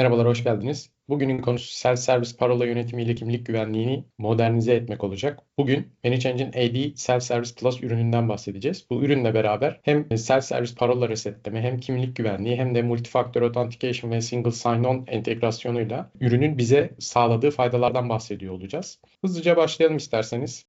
Merhabalar, hoş geldiniz. Bugünün konusu self-service parola yönetimi ile kimlik güvenliğini modernize etmek olacak. Bugün ManyChange'in AD Self-Service Plus ürününden bahsedeceğiz. Bu ürünle beraber hem self-service parola resetleme hem kimlik güvenliği hem de multifactor authentication ve single sign-on entegrasyonuyla ürünün bize sağladığı faydalardan bahsediyor olacağız. Hızlıca başlayalım isterseniz.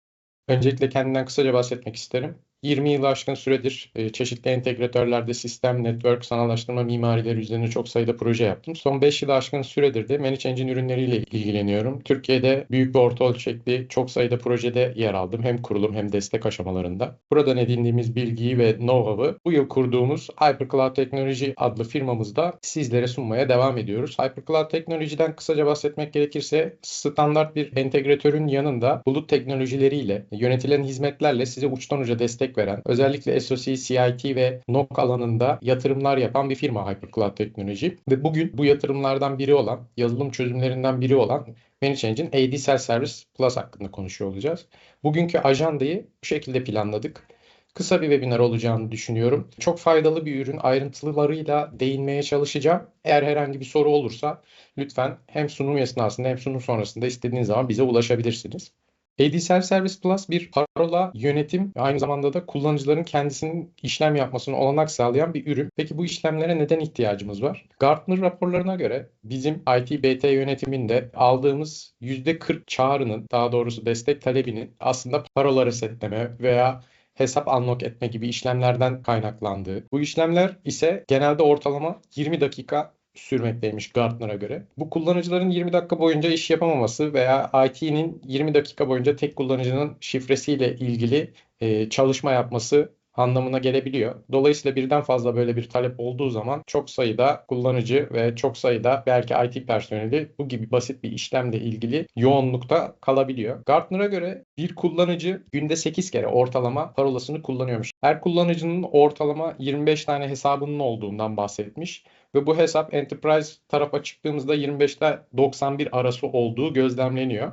Öncelikle kendimden kısaca bahsetmek isterim. 20 yılı aşkın süredir e, çeşitli entegratörlerde sistem, network, sanallaştırma mimarileri üzerine çok sayıda proje yaptım. Son 5 yılı aşkın süredir de Manage Engine ürünleriyle ilgileniyorum. Türkiye'de büyük ve orta ölçekli çok sayıda projede yer aldım. Hem kurulum hem destek aşamalarında. Buradan edindiğimiz bilgiyi ve know-how'ı bu yıl kurduğumuz HyperCloud Technology adlı firmamızda sizlere sunmaya devam ediyoruz. HyperCloud Technology'den kısaca bahsetmek gerekirse standart bir entegratörün yanında bulut teknolojileriyle yönetilen hizmetlerle size uçtan uca destek destek veren, özellikle SOC, CIT ve NOC alanında yatırımlar yapan bir firma HyperCloud Teknoloji. Ve bugün bu yatırımlardan biri olan, yazılım çözümlerinden biri olan ManyChange'in AD Self Service Plus hakkında konuşuyor olacağız. Bugünkü ajandayı bu şekilde planladık. Kısa bir webinar olacağını düşünüyorum. Çok faydalı bir ürün ayrıntılarıyla değinmeye çalışacağım. Eğer herhangi bir soru olursa lütfen hem sunum esnasında hem sunum sonrasında istediğiniz zaman bize ulaşabilirsiniz. AD Self Service Plus bir parola yönetim aynı zamanda da kullanıcıların kendisinin işlem yapmasını olanak sağlayan bir ürün. Peki bu işlemlere neden ihtiyacımız var? Gartner raporlarına göre bizim IT BT yönetiminde aldığımız %40 çağrının daha doğrusu destek talebinin aslında parola resetleme veya hesap unlock etme gibi işlemlerden kaynaklandığı. Bu işlemler ise genelde ortalama 20 dakika sürmekteymiş Gartner'a göre. Bu kullanıcıların 20 dakika boyunca iş yapamaması veya IT'nin 20 dakika boyunca tek kullanıcının şifresiyle ilgili e, çalışma yapması anlamına gelebiliyor. Dolayısıyla birden fazla böyle bir talep olduğu zaman çok sayıda kullanıcı ve çok sayıda belki IT personeli bu gibi basit bir işlemle ilgili yoğunlukta kalabiliyor. Gartner'a göre bir kullanıcı günde 8 kere ortalama parolasını kullanıyormuş. Her kullanıcının ortalama 25 tane hesabının olduğundan bahsetmiş ve bu hesap enterprise tarafa çıktığımızda 25'te 91 arası olduğu gözlemleniyor.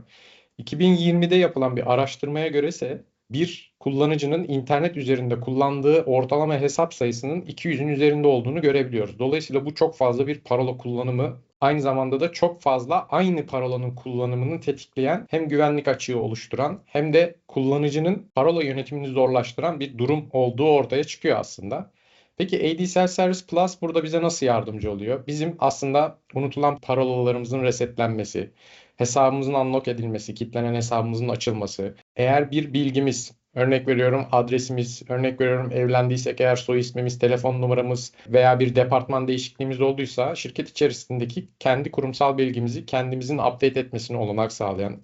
2020'de yapılan bir araştırmaya göre ise bir kullanıcının internet üzerinde kullandığı ortalama hesap sayısının 200'ün üzerinde olduğunu görebiliyoruz. Dolayısıyla bu çok fazla bir parola kullanımı aynı zamanda da çok fazla aynı parolanın kullanımını tetikleyen hem güvenlik açığı oluşturan hem de kullanıcının parola yönetimini zorlaştıran bir durum olduğu ortaya çıkıyor aslında. Peki ADSL Service Plus burada bize nasıl yardımcı oluyor? Bizim aslında unutulan parolalarımızın resetlenmesi, hesabımızın unlock edilmesi, kilitlenen hesabımızın açılması, eğer bir bilgimiz Örnek veriyorum adresimiz, örnek veriyorum evlendiysek eğer soy ismimiz, telefon numaramız veya bir departman değişikliğimiz olduysa şirket içerisindeki kendi kurumsal bilgimizi kendimizin update etmesini olanak sağlayan,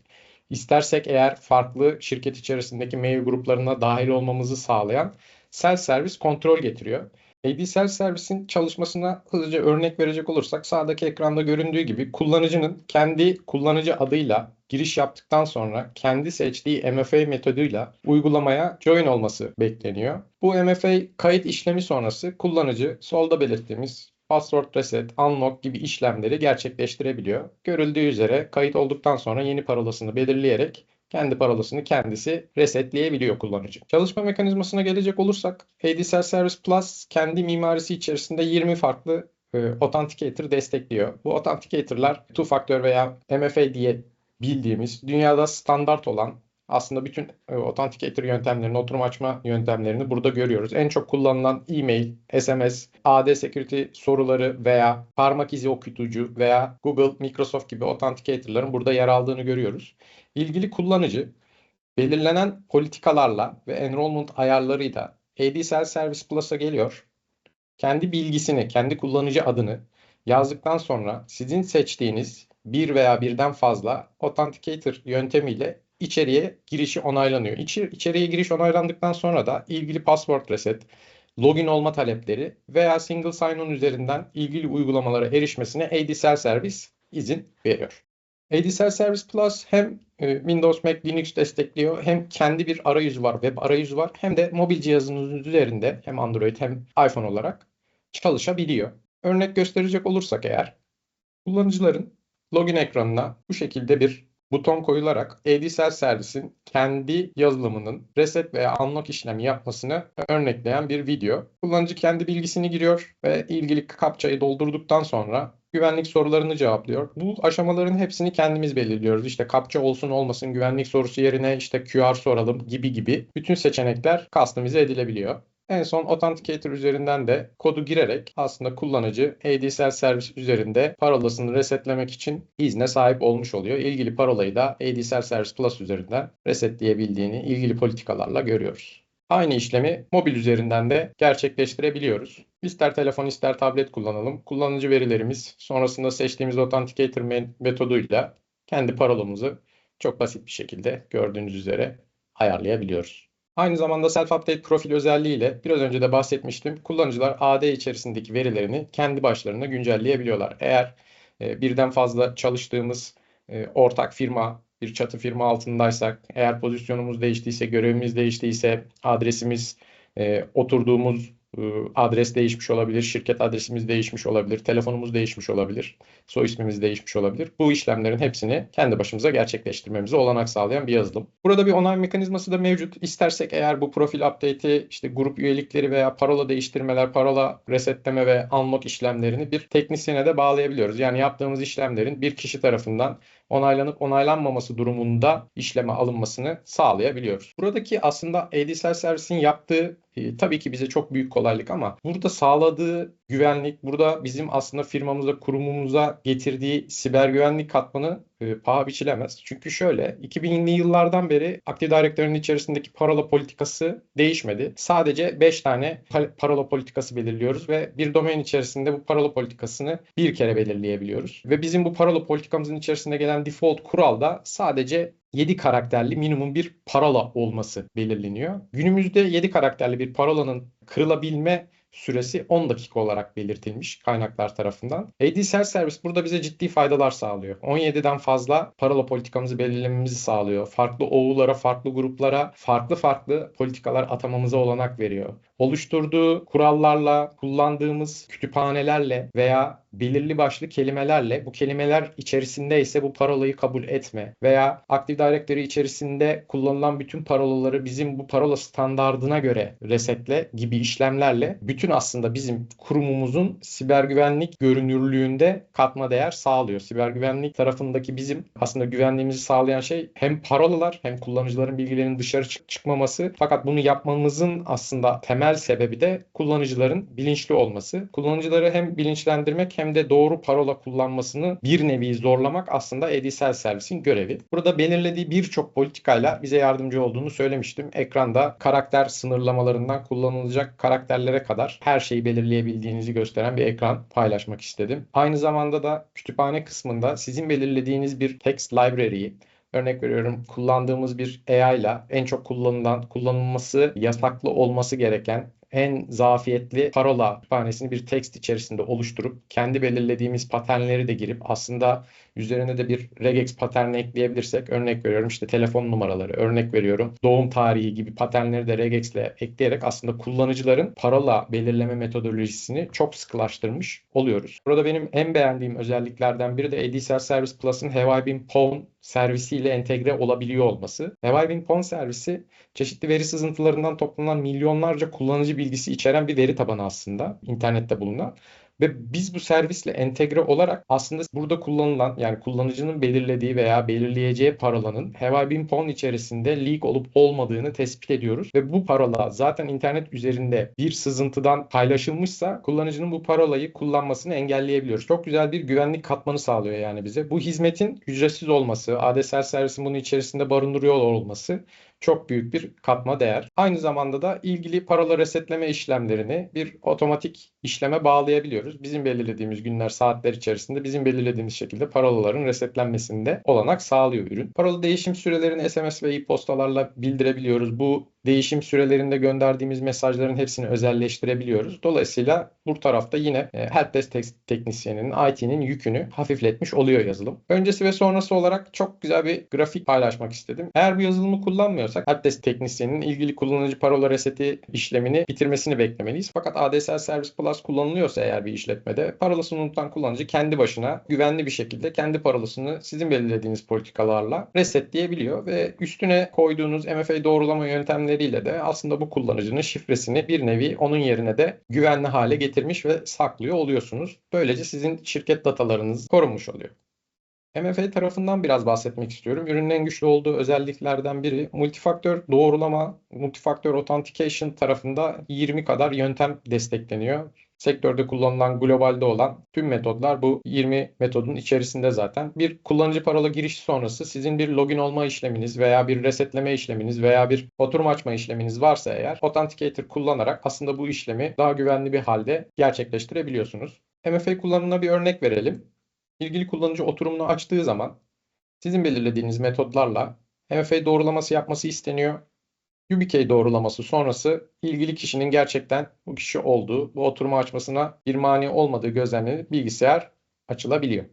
istersek eğer farklı şirket içerisindeki mail gruplarına dahil olmamızı sağlayan self servis kontrol getiriyor. ADSL servisin çalışmasına hızlıca örnek verecek olursak sağdaki ekranda göründüğü gibi kullanıcının kendi kullanıcı adıyla giriş yaptıktan sonra kendi seçtiği MFA metoduyla uygulamaya join olması bekleniyor. Bu MFA kayıt işlemi sonrası kullanıcı solda belirttiğimiz password reset, unlock gibi işlemleri gerçekleştirebiliyor. Görüldüğü üzere kayıt olduktan sonra yeni parolasını belirleyerek kendi parolasını kendisi resetleyebiliyor kullanıcı. Çalışma mekanizmasına gelecek olursak ADSL Service Plus kendi mimarisi içerisinde 20 farklı e, Authenticator destekliyor. Bu Authenticator'lar two factor veya MFA diye bildiğimiz dünyada standart olan aslında bütün e, Authenticator yöntemlerini, oturum açma yöntemlerini burada görüyoruz. En çok kullanılan e-mail, SMS, AD security soruları veya parmak izi okuyucucu veya Google, Microsoft gibi Authenticator'ların burada yer aldığını görüyoruz. İlgili kullanıcı belirlenen politikalarla ve enrollment ayarlarıyla ADSL Service Plus'a geliyor. Kendi bilgisini, kendi kullanıcı adını yazdıktan sonra sizin seçtiğiniz bir veya birden fazla Authenticator yöntemiyle içeriye girişi onaylanıyor. İçi, içeriye giriş onaylandıktan sonra da ilgili password reset, login olma talepleri veya single sign-on üzerinden ilgili uygulamalara erişmesine ADSL Service izin veriyor. ADSL Service Plus hem e, Windows, Mac, Linux destekliyor. Hem kendi bir arayüzü var, web arayüzü var. Hem de mobil cihazınız üzerinde hem Android hem iPhone olarak çalışabiliyor. Örnek gösterecek olursak eğer kullanıcıların login ekranına bu şekilde bir buton koyularak ADSL servisin kendi yazılımının reset veya unlock işlemi yapmasını örnekleyen bir video. Kullanıcı kendi bilgisini giriyor ve ilgili kapçayı doldurduktan sonra güvenlik sorularını cevaplıyor. Bu aşamaların hepsini kendimiz belirliyoruz. İşte kapça olsun olmasın güvenlik sorusu yerine işte QR soralım gibi gibi bütün seçenekler customize edilebiliyor. En son Authenticator üzerinden de kodu girerek aslında kullanıcı ADSL servis üzerinde parolasını resetlemek için izne sahip olmuş oluyor. İlgili parolayı da ADSL Service Plus üzerinden resetleyebildiğini ilgili politikalarla görüyoruz. Aynı işlemi mobil üzerinden de gerçekleştirebiliyoruz. İster telefon ister tablet kullanalım. Kullanıcı verilerimiz sonrasında seçtiğimiz Authenticator metoduyla kendi parolamızı çok basit bir şekilde gördüğünüz üzere ayarlayabiliyoruz. Aynı zamanda self-update profil özelliğiyle biraz önce de bahsetmiştim. Kullanıcılar AD içerisindeki verilerini kendi başlarına güncelleyebiliyorlar. Eğer e, birden fazla çalıştığımız e, ortak firma, bir çatı firma altındaysak, eğer pozisyonumuz değiştiyse, görevimiz değiştiyse, adresimiz, e, oturduğumuz adres değişmiş olabilir, şirket adresimiz değişmiş olabilir, telefonumuz değişmiş olabilir, soy ismimiz değişmiş olabilir. Bu işlemlerin hepsini kendi başımıza gerçekleştirmemize olanak sağlayan bir yazılım. Burada bir onay mekanizması da mevcut. İstersek eğer bu profil update'i, işte grup üyelikleri veya parola değiştirmeler, parola resetleme ve unlock işlemlerini bir teknisyene de bağlayabiliyoruz. Yani yaptığımız işlemlerin bir kişi tarafından onaylanıp onaylanmaması durumunda işleme alınmasını sağlayabiliyoruz. Buradaki aslında ADSL servisin yaptığı e, tabii ki bize çok büyük kolaylık ama burada sağladığı güvenlik, burada bizim aslında firmamıza, kurumumuza getirdiği siber güvenlik katmanı e, paha biçilemez. Çünkü şöyle 2000'li yıllardan beri Active Directory'nin içerisindeki parola politikası değişmedi. Sadece 5 tane parola politikası belirliyoruz ve bir domain içerisinde bu parola politikasını bir kere belirleyebiliyoruz. Ve bizim bu parola politikamızın içerisinde gelen default kural da sadece 7 karakterli minimum bir parola olması belirleniyor. Günümüzde 7 karakterli bir parolanın kırılabilme süresi 10 dakika olarak belirtilmiş kaynaklar tarafından. ADSL servis burada bize ciddi faydalar sağlıyor. 17'den fazla parola politikamızı belirlememizi sağlıyor. Farklı oğullara, farklı gruplara farklı farklı politikalar atamamıza olanak veriyor. Oluşturduğu kurallarla, kullandığımız kütüphanelerle veya belirli başlı kelimelerle bu kelimeler içerisinde ise bu parolayı kabul etme veya Active Directory içerisinde kullanılan bütün parolaları bizim bu parola standardına göre resetle gibi işlemlerle bütün aslında bizim kurumumuzun siber güvenlik görünürlüğünde katma değer sağlıyor. Siber güvenlik tarafındaki bizim aslında güvenliğimizi sağlayan şey hem parolalar hem kullanıcıların bilgilerinin dışarı çık çıkmaması fakat bunu yapmamızın aslında temel sebebi de kullanıcıların bilinçli olması. Kullanıcıları hem bilinçlendirmek hem hem de doğru parola kullanmasını bir nevi zorlamak aslında ADSL servisin görevi. Burada belirlediği birçok politikayla bize yardımcı olduğunu söylemiştim. Ekranda karakter sınırlamalarından kullanılacak karakterlere kadar her şeyi belirleyebildiğinizi gösteren bir ekran paylaşmak istedim. Aynı zamanda da kütüphane kısmında sizin belirlediğiniz bir text library'yi örnek veriyorum kullandığımız bir AI ile en çok kullanılan, kullanılması yasaklı olması gereken en zafiyetli parola kütüphanesini bir text içerisinde oluşturup kendi belirlediğimiz paternleri de girip aslında üzerine de bir regex paterni ekleyebilirsek örnek veriyorum işte telefon numaraları örnek veriyorum doğum tarihi gibi paternleri de regex ile ekleyerek aslında kullanıcıların parola belirleme metodolojisini çok sıkılaştırmış oluyoruz. Burada benim en beğendiğim özelliklerden biri de ADSL Service Plus'ın Have I Been Pwned servisiyle entegre olabiliyor olması. Been Pwned servisi çeşitli veri sızıntılarından toplanan milyonlarca kullanıcı bilgisi içeren bir veri tabanı aslında internette bulunan. Ve biz bu servisle entegre olarak aslında burada kullanılan yani kullanıcının belirlediği veya belirleyeceği parolanın Have I Been içerisinde leak olup olmadığını tespit ediyoruz. Ve bu parola zaten internet üzerinde bir sızıntıdan paylaşılmışsa kullanıcının bu parolayı kullanmasını engelleyebiliyoruz. Çok güzel bir güvenlik katmanı sağlıyor yani bize. Bu hizmetin ücretsiz olması, ADSL servisin bunu içerisinde barındırıyor olması çok büyük bir katma değer. Aynı zamanda da ilgili parola resetleme işlemlerini bir otomatik işleme bağlayabiliyoruz. Bizim belirlediğimiz günler, saatler içerisinde bizim belirlediğimiz şekilde parolaların resetlenmesinde olanak sağlıyor ürün. Parola değişim sürelerini SMS ve e-postalarla bildirebiliyoruz. Bu değişim sürelerinde gönderdiğimiz mesajların hepsini özelleştirebiliyoruz. Dolayısıyla bu tarafta yine e, helpdesk teknisyeninin, IT'nin yükünü hafifletmiş oluyor yazılım. Öncesi ve sonrası olarak çok güzel bir grafik paylaşmak istedim. Eğer bu yazılımı kullanmıyorsak helpdesk teknisyeninin ilgili kullanıcı parola reseti işlemini bitirmesini beklemeliyiz. Fakat ADSL Service Plus kullanılıyorsa eğer bir işletmede parolasını unutan kullanıcı kendi başına güvenli bir şekilde kendi parolasını sizin belirlediğiniz politikalarla resetleyebiliyor ve üstüne koyduğunuz MFA doğrulama yöntemleri yöntemleriyle de aslında bu kullanıcının şifresini bir nevi onun yerine de güvenli hale getirmiş ve saklıyor oluyorsunuz. Böylece sizin şirket datalarınız korunmuş oluyor. MFA tarafından biraz bahsetmek istiyorum. Ürünün en güçlü olduğu özelliklerden biri multifaktör doğrulama, multifaktör authentication tarafında 20 kadar yöntem destekleniyor. Sektörde kullanılan globalde olan tüm metodlar bu 20 metodun içerisinde zaten. Bir kullanıcı parola girişi sonrası sizin bir login olma işleminiz veya bir resetleme işleminiz veya bir oturum açma işleminiz varsa eğer Authenticator kullanarak aslında bu işlemi daha güvenli bir halde gerçekleştirebiliyorsunuz. MFA kullanımına bir örnek verelim. İlgili kullanıcı oturumunu açtığı zaman sizin belirlediğiniz metodlarla MFA doğrulaması yapması isteniyor. UBK doğrulaması sonrası ilgili kişinin gerçekten bu kişi olduğu, bu oturumu açmasına bir mani olmadığı gözlemlenip bilgisayar açılabiliyor.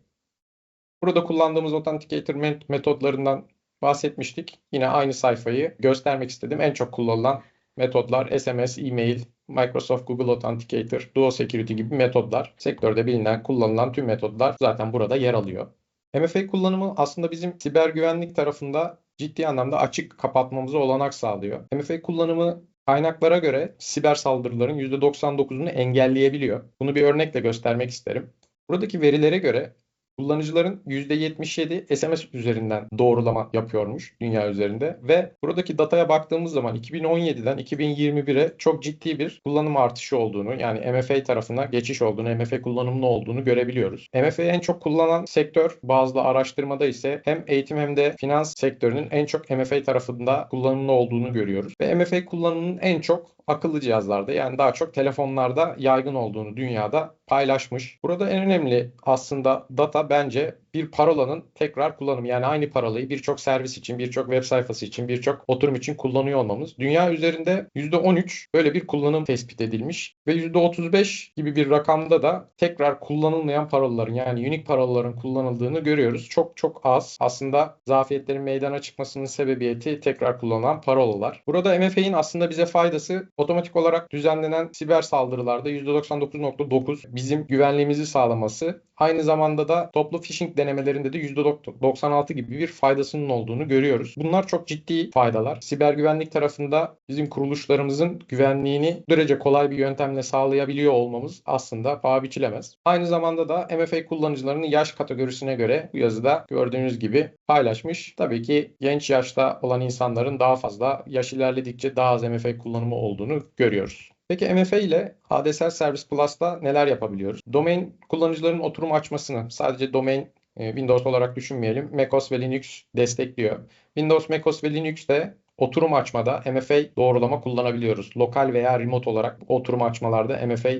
Burada kullandığımız Authenticator metodlarından bahsetmiştik. Yine aynı sayfayı göstermek istedim. En çok kullanılan metodlar SMS, e-mail, Microsoft Google Authenticator, Duo Security gibi metodlar. Sektörde bilinen, kullanılan tüm metodlar zaten burada yer alıyor. MFA kullanımı aslında bizim siber güvenlik tarafında ciddi anlamda açık kapatmamıza olanak sağlıyor. MFA kullanımı kaynaklara göre siber saldırıların %99'unu engelleyebiliyor. Bunu bir örnekle göstermek isterim. Buradaki verilere göre kullanıcıların %77 SMS üzerinden doğrulama yapıyormuş dünya üzerinde ve buradaki dataya baktığımız zaman 2017'den 2021'e çok ciddi bir kullanım artışı olduğunu yani MFA tarafına geçiş olduğunu, MFA kullanımlı olduğunu görebiliyoruz. MFA'yı en çok kullanan sektör bazı araştırmada ise hem eğitim hem de finans sektörünün en çok MFA tarafında kullanımlı olduğunu görüyoruz. Ve MFA kullanımının en çok akıllı cihazlarda yani daha çok telefonlarda yaygın olduğunu dünyada paylaşmış. Burada en önemli aslında data bence bir parolanın tekrar kullanımı. Yani aynı parolayı birçok servis için, birçok web sayfası için, birçok oturum için kullanıyor olmamız. Dünya üzerinde %13 böyle bir kullanım tespit edilmiş ve %35 gibi bir rakamda da tekrar kullanılmayan parolaların yani unique parolaların kullanıldığını görüyoruz. Çok çok az. Aslında zafiyetlerin meydana çıkmasının sebebiyeti tekrar kullanılan parolalar. Burada MFA'in aslında bize faydası otomatik olarak düzenlenen siber saldırılarda %99.9 bizim güvenliğimizi sağlaması. Aynı zamanda da toplu phishing denemelerinde de %96 gibi bir faydasının olduğunu görüyoruz. Bunlar çok ciddi faydalar. Siber güvenlik tarafında bizim kuruluşlarımızın güvenliğini derece kolay bir yöntemle sağlayabiliyor olmamız aslında paha biçilemez. Aynı zamanda da MFA kullanıcılarının yaş kategorisine göre bu yazıda gördüğünüz gibi paylaşmış. Tabii ki genç yaşta olan insanların daha fazla yaş ilerledikçe daha az MFA kullanımı olduğunu görüyoruz. Peki MFA ile ADSL Service Plus'ta neler yapabiliyoruz? Domain kullanıcıların oturum açmasını sadece domain e, Windows olarak düşünmeyelim. macOS ve Linux destekliyor. Windows, macOS ve Linux'te oturum açmada MFA doğrulama kullanabiliyoruz. Lokal veya remote olarak oturum açmalarda MFA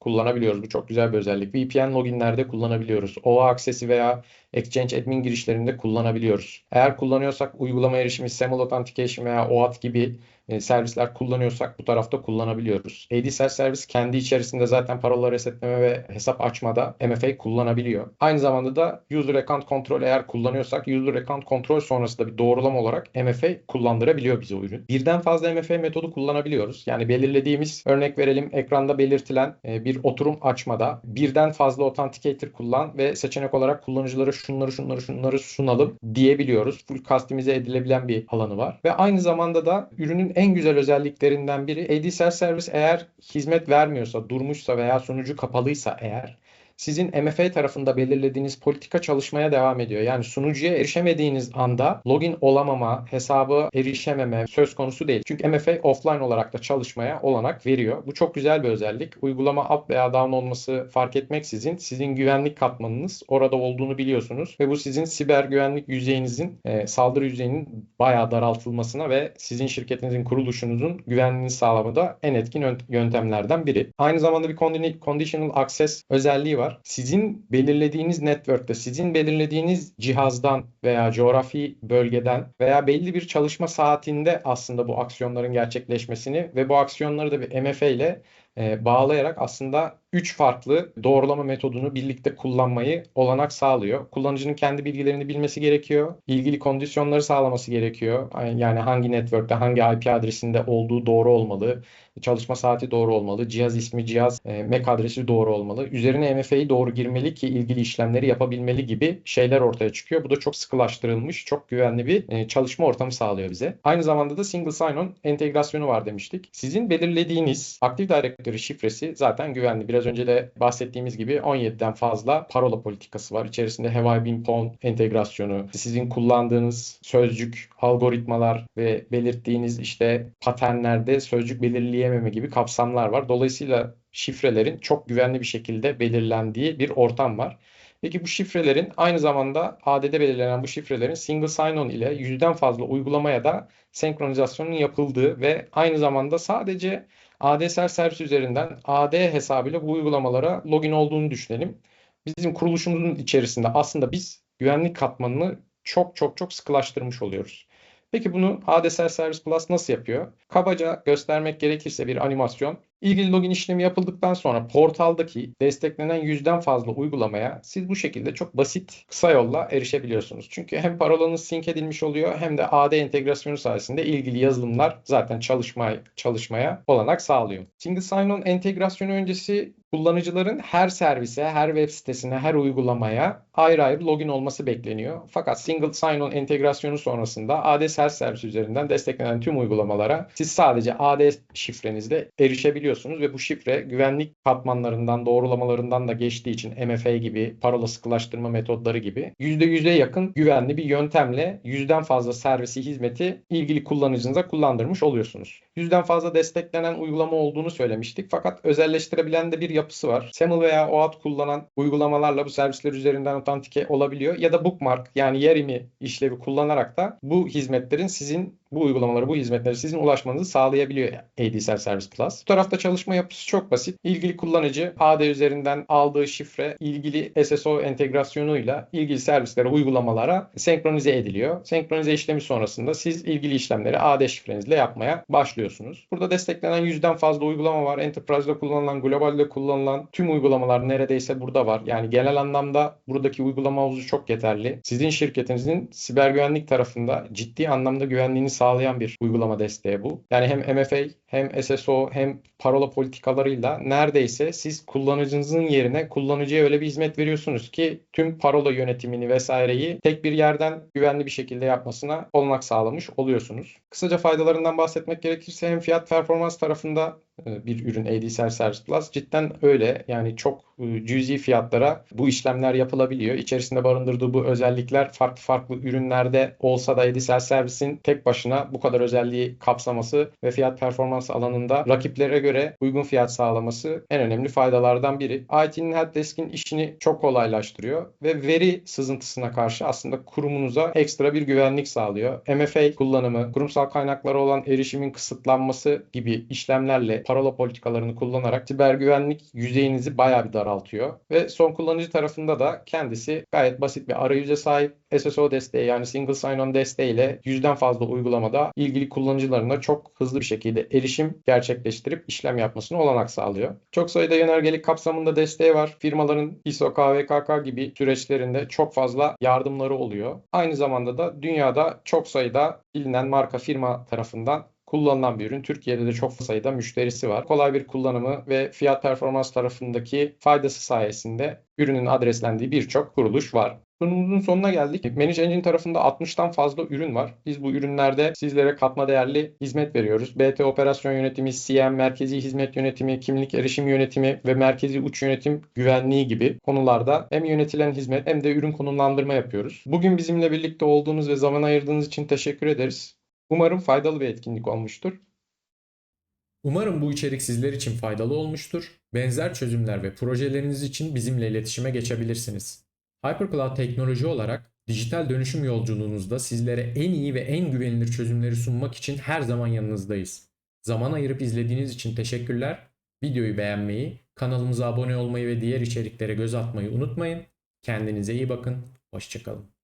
kullanabiliyoruz. Bu çok güzel bir özellik. VPN loginlerde kullanabiliyoruz. OA Access'i veya Exchange admin girişlerinde kullanabiliyoruz. Eğer kullanıyorsak uygulama erişimi, SAML Authentication veya OAuth gibi e, servisler kullanıyorsak bu tarafta kullanabiliyoruz. ADSL servis kendi içerisinde zaten parola resetleme ve hesap açmada MFA kullanabiliyor. Aynı zamanda da User Account Control eğer kullanıyorsak User Account Control sonrasında bir doğrulama olarak MFA kullandırabiliyor bize ürün. Birden fazla MFA metodu kullanabiliyoruz. Yani belirlediğimiz örnek verelim ekranda belirtilen e, bir oturum açmada birden fazla Authenticator kullan ve seçenek olarak kullanıcılara şunları şunları şunları sunalım diyebiliyoruz. Full customize edilebilen bir alanı var. Ve aynı zamanda da ürünün en güzel özelliklerinden biri ADSL servis eğer hizmet vermiyorsa, durmuşsa veya sunucu kapalıysa eğer sizin MFA tarafında belirlediğiniz politika çalışmaya devam ediyor. Yani sunucuya erişemediğiniz anda login olamama, hesabı erişememe söz konusu değil. Çünkü MFA offline olarak da çalışmaya olanak veriyor. Bu çok güzel bir özellik. Uygulama up veya down olması fark etmeksizin sizin güvenlik katmanınız orada olduğunu biliyorsunuz ve bu sizin siber güvenlik yüzeyinizin e, saldırı yüzeyinin bayağı daraltılmasına ve sizin şirketinizin kuruluşunuzun güvenliğini sağlamada en etkin yöntemlerden biri. Aynı zamanda bir conditional access özelliği var var. Sizin belirlediğiniz network'te, sizin belirlediğiniz cihazdan veya coğrafi bölgeden veya belli bir çalışma saatinde aslında bu aksiyonların gerçekleşmesini ve bu aksiyonları da bir MFA ile e, bağlayarak aslında 3 farklı doğrulama metodunu birlikte kullanmayı olanak sağlıyor. Kullanıcının kendi bilgilerini bilmesi gerekiyor. İlgili kondisyonları sağlaması gerekiyor. Yani hangi network'te hangi IP adresinde olduğu doğru olmalı. Çalışma saati doğru olmalı. Cihaz ismi, cihaz e, MAC adresi doğru olmalı. Üzerine MFA'yı doğru girmeli ki ilgili işlemleri yapabilmeli gibi şeyler ortaya çıkıyor. Bu da çok sıkılaştırılmış, çok güvenli bir e, çalışma ortamı sağlıyor bize. Aynı zamanda da single sign-on entegrasyonu var demiştik. Sizin belirlediğiniz Active Directory şifresi zaten güvenli. Biraz önce de bahsettiğimiz gibi 17'den fazla parola politikası var. İçerisinde have I been pwned entegrasyonu, sizin kullandığınız sözcük, algoritmalar ve belirttiğiniz işte paternlerde sözcük belirleyememe gibi kapsamlar var. Dolayısıyla şifrelerin çok güvenli bir şekilde belirlendiği bir ortam var. Peki bu şifrelerin aynı zamanda AD'de belirlenen bu şifrelerin single sign-on ile yüzden fazla uygulamaya da senkronizasyonun yapıldığı ve aynı zamanda sadece ADSL servis üzerinden AD hesabıyla bu uygulamalara login olduğunu düşünelim. Bizim kuruluşumuzun içerisinde aslında biz güvenlik katmanını çok çok çok sıkılaştırmış oluyoruz. Peki bunu ADSL Service Plus nasıl yapıyor? Kabaca göstermek gerekirse bir animasyon. İlgili login işlemi yapıldıktan sonra portaldaki desteklenen yüzden fazla uygulamaya siz bu şekilde çok basit kısa yolla erişebiliyorsunuz. Çünkü hem parolanız sync edilmiş oluyor hem de AD entegrasyonu sayesinde ilgili yazılımlar zaten çalışmaya, çalışmaya olanak sağlıyor. Single sign-on entegrasyonu öncesi kullanıcıların her servise, her web sitesine, her uygulamaya ayrı ayrı login olması bekleniyor. Fakat single sign-on entegrasyonu sonrasında AD Self Service üzerinden desteklenen tüm uygulamalara siz sadece AD şifrenizle erişebiliyorsunuz ve bu şifre güvenlik katmanlarından, doğrulamalarından da geçtiği için MFA gibi, parola sıkılaştırma metodları gibi %100'e yakın güvenli bir yöntemle yüzden fazla servisi, hizmeti ilgili kullanıcınıza kullandırmış oluyorsunuz. Yüzden fazla desteklenen uygulama olduğunu söylemiştik. Fakat özelleştirebilen de bir yapısı var. SAML veya OAuth kullanan uygulamalarla bu servisler üzerinden otantike olabiliyor. Ya da bookmark yani yerimi işlevi kullanarak da bu hizmetlerin sizin bu uygulamaları, bu hizmetleri sizin ulaşmanızı sağlayabiliyor ADSL Service Plus. Bu tarafta çalışma yapısı çok basit. İlgili kullanıcı AD üzerinden aldığı şifre ilgili SSO entegrasyonuyla ilgili servislere, uygulamalara senkronize ediliyor. Senkronize işlemi sonrasında siz ilgili işlemleri AD şifrenizle yapmaya başlıyorsunuz. Burada desteklenen yüzden fazla uygulama var. Enterprise'da kullanılan, globalde kullanılan tüm uygulamalar neredeyse burada var. Yani genel anlamda buradaki uygulama havuzu çok yeterli. Sizin şirketinizin siber güvenlik tarafında ciddi anlamda güvenliğini sağlayan bir uygulama desteği bu. Yani hem MFA hem SSO hem parola politikalarıyla neredeyse siz kullanıcınızın yerine kullanıcıya öyle bir hizmet veriyorsunuz ki tüm parola yönetimini vesaireyi tek bir yerden güvenli bir şekilde yapmasına olanak sağlamış oluyorsunuz. Kısaca faydalarından bahsetmek gerekirse hem fiyat performans tarafında bir ürün ADSL Service Plus cidden öyle. Yani çok e, cüzi fiyatlara bu işlemler yapılabiliyor. İçerisinde barındırdığı bu özellikler farklı farklı ürünlerde olsa da ADSL Service'in tek başına bu kadar özelliği kapsaması ve fiyat performans alanında rakiplere göre uygun fiyat sağlaması en önemli faydalardan biri. IT'nin helpdesk'in işini çok kolaylaştırıyor ve veri sızıntısına karşı aslında kurumunuza ekstra bir güvenlik sağlıyor. MFA kullanımı, kurumsal kaynaklara olan erişimin kısıtlanması gibi işlemlerle parola politikalarını kullanarak siber güvenlik yüzeyinizi bayağı bir daraltıyor. Ve son kullanıcı tarafında da kendisi gayet basit bir arayüze sahip. SSO desteği yani single sign-on desteğiyle yüzden fazla uygulamada ilgili kullanıcılarına çok hızlı bir şekilde erişim gerçekleştirip işlem yapmasını olanak sağlıyor. Çok sayıda yönergelik kapsamında desteği var. Firmaların ISO, KVKK gibi süreçlerinde çok fazla yardımları oluyor. Aynı zamanda da dünyada çok sayıda bilinen marka firma tarafından kullanılan bir ürün. Türkiye'de de çok sayıda müşterisi var. Kolay bir kullanımı ve fiyat performans tarafındaki faydası sayesinde ürünün adreslendiği birçok kuruluş var. Sunumumuzun sonuna geldik. Manage Engine tarafında 60'tan fazla ürün var. Biz bu ürünlerde sizlere katma değerli hizmet veriyoruz. BT operasyon yönetimi, CM, merkezi hizmet yönetimi, kimlik erişim yönetimi ve merkezi uç yönetim güvenliği gibi konularda hem yönetilen hizmet hem de ürün konumlandırma yapıyoruz. Bugün bizimle birlikte olduğunuz ve zaman ayırdığınız için teşekkür ederiz. Umarım faydalı bir etkinlik olmuştur. Umarım bu içerik sizler için faydalı olmuştur. Benzer çözümler ve projeleriniz için bizimle iletişime geçebilirsiniz. HyperCloud teknoloji olarak dijital dönüşüm yolculuğunuzda sizlere en iyi ve en güvenilir çözümleri sunmak için her zaman yanınızdayız. Zaman ayırıp izlediğiniz için teşekkürler. Videoyu beğenmeyi, kanalımıza abone olmayı ve diğer içeriklere göz atmayı unutmayın. Kendinize iyi bakın. Hoşçakalın.